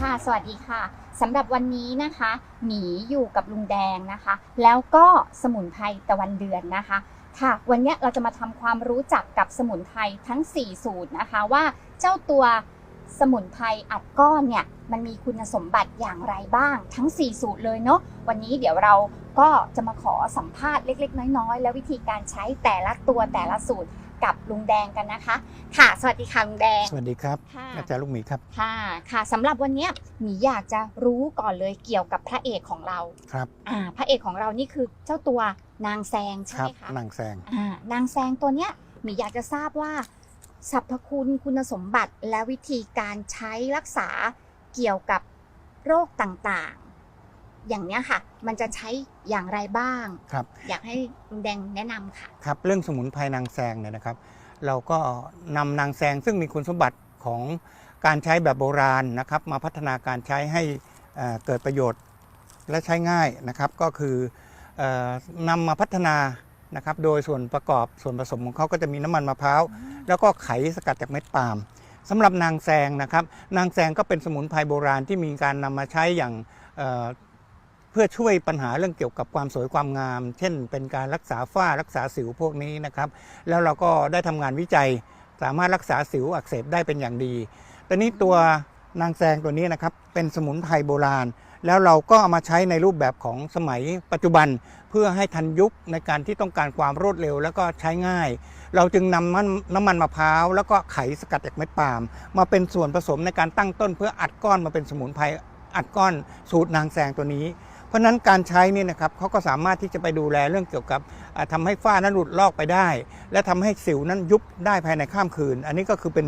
ค่ะ สวัสดีค่ะสำหรับวันนี้นะคะหมีอยู่กับลุงแดงนะคะ แล้วก็สมุนไพรตะวันเดือนนะคะ ค่ะ วันนี้เราจะมาทำความรู้จักกับสมุนไพรทั้ง 4 สูตรนะคะ ว่าเจ้าตัวสมุนไพรอัดก้อนเนี่ยมันมีคุณสมบัติอย่างไรบ้าง ทั้ง 4 สูตรเลยเนาะวันนี้เดี๋ยวเราก็จะมาขอสัมภาษณ์เล็ก ๆ น้อยๆ และวิธีการใช้แต่ละตัวแต่ละสูตร กับลุงแดงกันนะคะ ค่ะ สวัสดีค่ะลุงแดง สวัสดีครับ ค่ะ อาจารย์ลูกหมีครับ ค่ะค่ะสำหรับวันเนี้ยหมีอยากจะรู้ก่อนเลยเกี่ยวกับพระเอกของเราครับ อ่าพระเอกของเรานี่คือเจ้าตัวนางแซงคใช่รัไหมคะนางแซง อ่านางแซงตัวเนี้ยหมีอยากจะทราบว่าสรรพคุณคุณสมบัติและวิธีการใช้รักษาเกี่ยวกับโรคต่างๆ อย่างเนี้ยค่ะ มันจะใช้อย่างไรบ้าง ครับ อยากให้ลุงแดงแนะนำค่ะ ครับเรื่องสมุนไพรนางแซงเนี่ยนะครับ เราก็นำนางแซงซึ่งมีคุณสมบัติของการใช้แบบโบราณนะครับ มาพัฒนาการใช้ให้เอ่อเกิดประโยชน์และใช้ง่ายนะครับ ก็คือเออนำมาพัฒนานะครับ โดยส่วนประกอบส่วนผสมของเขาก็จะมีน้ำมันมะพร้าว แล้วก็ไขสกัดจากเม็ดปาล์มสำหรับนางแซงนะครับ นางแซงก็เป็นสมุนไพรโบราณที่มีการนำมาใช้อย่างเอ่อ เพื่อช่วยปัญหาเรื่องเกี่ยวกับความสวยความงาม เช่น เป็นการรักษาฝ้ารักษาสิวพวกนี้นะครับ แล้วเราก็ได้ทำงานวิจัย สามารถรักษาสิวอักเสบได้เป็นอย่างดีตอนนี้ตัวนางแซงตัวนี้นะครับเป็นสมุนไพรโบราณ แล้วเราก็เอามาใช้ในรูปแบบของสมัยปัจจุบัน เพื่อให้ทันยุคในการที่ต้องการความรวดเร็ว แล้วก็ใช้ง่าย เราจึงนำมันน้ำมันมะพร้าวแล้วก็ไขสกัดจากเม็ดปาล์มมาเป็นส่วนผสมในการตั้งต้น เพื่ออัดก้อนมาเป็นสมุนไพรอัดก้อนสูตรนางแซงตัวนี้ เพราะฉะนั้นการใช้นี่นะครับเขาก็สามารถที่จะไปดูแลเรื่องเกี่ยวกับอ่าทำาให้ฝ้านั้นหลุดลอกไปได้ และทำให้สิวนั้นยุบได้ภายในข้ามคืน อันนี้ก็คือเป็น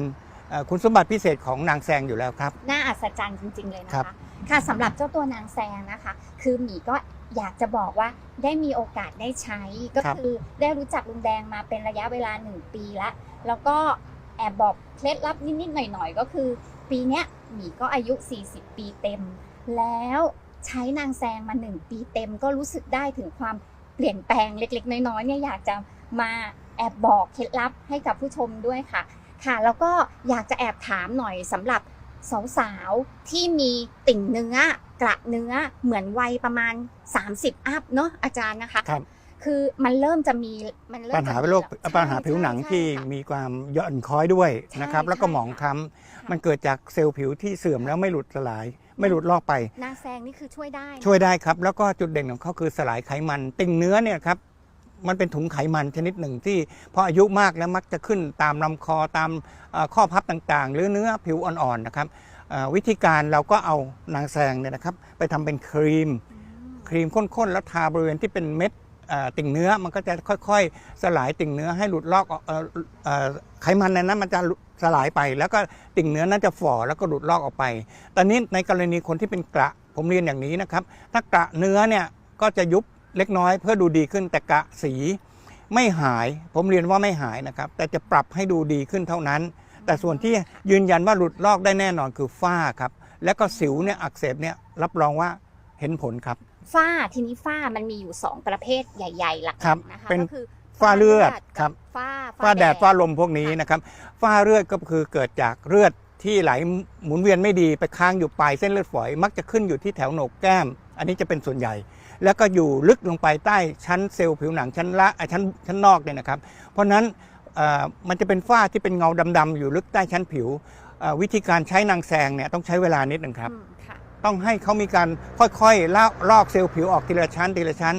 เอ่อคุณสมบัติพิเศษของนางแซงอยู่แล้วครับ น่าอัศจรรย์จริง ๆ เลยนะครัคะบค่ะสำหรับเจ้าตัวนางแซงนะคะ คือหมีก็อยากจะบอกว่าได้มีโอกาสได้ใช้ก็คือได้รู้จักลุงแดงมาเป็นระยะเวลาหนึ่งปีแล้วแล้วก็แอบบอกเคล็ดลับนิด ๆ หน่อย ๆ ก็คือ ปีเนี้ยหมีก็อายุ 40 ปีเต็ม แล้ว ใช้นางแซงมาหนึ่งปีเต็มก็รู้สึกได้ถึงความเปลี่ยนแปลงเล็ก ๆ น้อยๆเนี่ยอยากจะมาแอบบอกเคล็ดลับให้กับผู้ชมด้วยค่ะ ค่ะ แล้วก็อยากจะแอบถามหน่อยสำหรับสาวๆที่มีติ่งเนื้อกระเนื้อเหมือนวัยประมาณ 30 อัพเนาะอาจารย์นะคะครับ คือมันเริ่มจะมีมันเริ่มปัญหาจะมีโรคแล้วปัญหาผิวหนังใช่ที่ค่ะมีความหย่อนคล้อยด้วยนะครับใช่แล้วก็ใช่หมองค่ะคล้ำมันเกิดจากเซลล์ผิวที่เสื่อมแล้วไม่หลุดสลาย ไม่หลุดลอกไปนางแซงนี่คือช่วยได้นะช่วยได้ครับ แล้วก็จุดเด่นของเขาคือสลายไขมัน ติ่งเนื้อเนี่ยครับมันเป็นถุงไขมันชนิดหนึ่งที่พออายุมากแล้วมักจะขึ้นตามลำคอตามเอ่อข้อพับต่างๆ หรือเนื้อผิวอ่อนๆนะครับเอ่อวิธีการเราก็เอานางแซงเนี่ยนะครับ ไปทำเป็นครีมอืมครีมข้นๆ แล้วทาบริเวณที่เป็นเม็ดเอ่อ ติ่งเนื้อมันก็จะค่อยๆ สลายติ่งเนื้อให้หลุดลอกออไขมันในนั้นมันจะสลายไป แล้วก็ติ่งเนื้อนั้นจะฝ่อแล้วก็หลุดลอกออกไป ตอนนี้ในกรณีคนที่เป็นกระผมเรียนอย่างนี้นะครับ ถ้ากระเนื้อเนี่ยก็จะยุบเล็กน้อยเพื่อดูดีขึ้นแต่กระสีไม่หาย ผมเรียนว่าไม่หายนะครับ แต่จะปรับให้ดูดีขึ้นเท่านั้น แต่ส่วนที่ยืนยันว่าหลุดลอกได้แน่นอนคือฝ้าครับ แล้วก็สิวเนี่ยอักเสบเนี่ยรับรองว่าเห็นผลครับ ฝ้าทีนี้ฝ้ามันมีอยู่ 2 ประเภทใหญ่ ๆ หลักครับๆนะคะเป็น ก็คือฝ้าเลือดกับครับฝ้าฝ้าแดดฝ้าลมพวกนี้ค่ะนะครับฝ้าเลือดก็คือเกิดจากเลือดที่ไหลหมุนเวียนไม่ดีไปค้างอยู่ปลายเส้นเลือดฝอย มักจะขึ้นอยู่ที่แถวโหนกแก้ม อันนี้จะเป็นส่วนใหญ่ แล้วก็อยู่ลึกลงไปใต้ชั้นเซลล์ผิวหนังชั้นละอะชั้นชั้นนอกเนี่ยนะครับ เพราะฉะนั้นเอ่อมันจะเป็นฝ้าที่เป็นเงาดำๆอยู่ลึกใต้ชั้นผิวเอ่อวิธีการใช้นางแซงเนี่ยต้องใช้เวลานิดหนึ่งครับ อืมค่ะ ต้องให้เขามีการค่อยๆลอกลอกเซลล์ผิวออกทีละชั้นทีละชั้น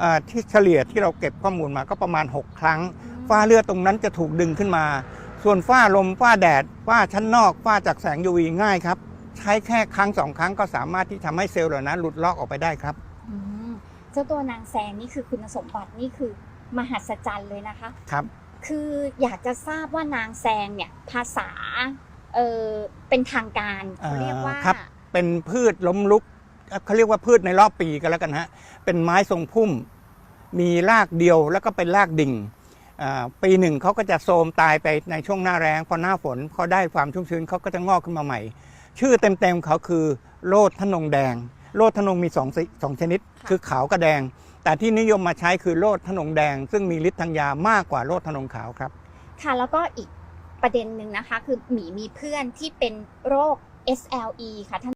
เอ่อที่เฉลี่ยที่เราเก็บข้อมูลมาก็ประมาณ 6 ครั้ง ฝ้าเลือดตรงนั้นจะถูกดึงขึ้นมา ส่วนฝ้าลมฝ้าแดดฝ้าชั้นนอกฝ้าจากแสง UV ง่ายครับ ใช้แค่ครั้งสองครั้งก็สามารถที่ทำให้เซลล์เหล่านั้นหลุดลอกออกไปได้ครับอืมเจ้าตัวนางแซงนี่คือคุณสมบัตินี่คือมหัศจรรย์เลยนะคะครับคืออยากจะทราบว่านางแซงเนี่ยภาษาเออเป็นทางการเขาเรียกว่าอ่าครับ เป็นพืชล้มลุกเอ่อเขาเรียกว่าพืชในรอบปีกันแล้วกันฮะเป็นไม้ทรงพุ่ม มีรากเดียวแล้วก็เป็นรากดิ่งอ่าปีหนึ่งเขาก็จะโทรมตายไปในช่วงหน้าแรงพอหน้าฝนพอได้ความชุ่มชื้นเขาก็จะงอกขึ้นมาใหม่ ชื่อเต็มๆเขาคือโลดทนงแดง โลดทนงมีสองสิสองชนิดค่ะคือขาวกับแดง แต่ที่นิยมมาใช้คือโลดทนงแดง ซึ่งมีฤทธิ์ทางยามากกว่าโลดทนงขาวครับ ค่ะแล้วก็อีกประเด็นหนึ่งนะคะ คือหมีมีเพื่อนที่เป็นโรค SLE ค่ะท่าน